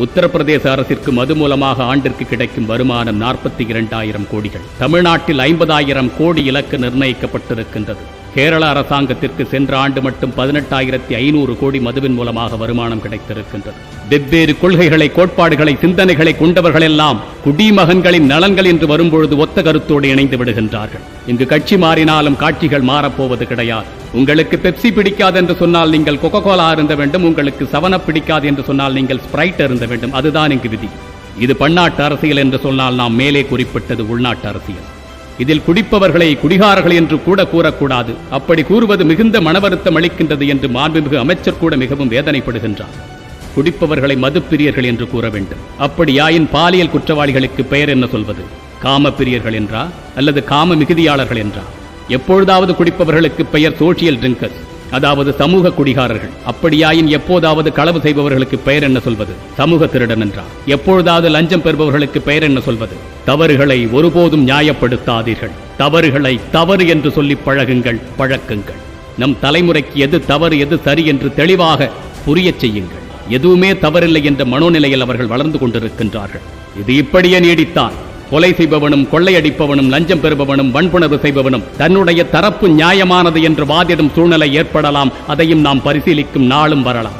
உத்தரப்பிரதேச அரசிற்கு மது மூலமாக ஆண்டிற்கு கிடைக்கும் வருமானம் நாற்பத்தி இரண்டாயிரம் கோடிகள். தமிழ்நாட்டில் ஐம்பதாயிரம் கோடி இலக்கு நிர்ணயிக்கப்பட்டிருக்கின்றது. கேரள அரசாங்கத்திற்கு சென்ற ஆண்டு மட்டும் பதினெட்டாயிரத்தி ஐநூறு கோடி மதுவின் மூலமாக வருமானம் கிடைத்திருக்கின்றது. வெவ்வேறு கொள்கைகளை கோட்பாடுகளை சிந்தனைகளை கொண்டவர்களெல்லாம் குடிமகன்களின் நலன்கள் என்று வரும்பொழுது ஒத்த கருத்தோடு இணைந்து விடுகின்றார்கள். இங்கு கட்சி மாறினாலும் காட்சிகள் மாறப்போவது கிடையாது. உங்களுக்கு பெப்சி பிடிக்காது என்று சொன்னால் நீங்கள் கொக்கோ கோலா இருந்த வேண்டும். உங்களுக்கு சவனப் பிடிக்காது என்று சொன்னால் நீங்கள் ஸ்ப்ரைட் இருந்த வேண்டும். அதுதான் இங்கு விதி. இது பன்னாட்டு அரசியல் என்று சொன்னால் நாம் மேலே குறிப்பிட்டது உள்நாட்டு அரசியல். இதில் குடிப்பவர்களை குடிகாரர்கள் என்று கூட கூறக்கூடாது. அப்படி கூறுவது மிகுந்த மனவருத்தம் அளிக்கின்றது என்று மாண்புமிகு அமைச்சர் கூட மிகவும் வேதனைப்படுகின்றார். குடிப்பவர்களை மதுப்பிரியர்கள் என்று கூற வேண்டும். அப்படியாயின் பாலியல் குற்றவாளிகளுக்கு பெயர் என்ன சொல்வது? காமப்பிரியர்கள் என்றா? அல்லது காம மிகுதியாளர்கள் என்றா? எப்பொழுதாவது குடிப்பவர்களுக்கு பெயர் சோஷியல் ட்ரிங்கர்ஸ் அதாவது சமூக குடிகாரர்கள். அப்படியாயின் எப்போதாவது களவு செய்பவர்களுக்கு பெயர் என்ன சொல்வது? சமூக திருடன் என்றார் எப்பொழுதாவது லஞ்சம் பெறுபவர்களுக்கு பெயர் என்ன சொல்வது? தவறுகளை ஒருபோதும் நியாயப்படுத்தாதீர்கள். தவறுகளை தவறு என்று சொல்லி பழகுங்கள் பழக்குங்கள். நம் தலைமுறைக்கு எது தவறு எது சரி என்று தெளிவாக புரியச் செய்யுங்கள். எதுவுமே தவறில்லை என்ற மனோநிலையில் அவர்கள் வளர்ந்து கொண்டிருக்கின்றார்கள். இது இப்படியே நீடித்தான் கொலை செய்பவனும் கொள்ளையடிப்பவனும் லஞ்சம் பெறுபவனும் வன்புணர்வு செய்பவனும் தன்னுடைய தரப்பு நியாயமானது என்று வாதிடும் சூழ்நிலை ஏற்படலாம். அதையும் நாம் பரிசீலிக்கும் நாளும் வரலாம்.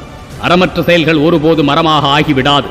அறமற்ற செயல்கள் ஒருபோதும் அறமாக ஆகிவிடாது.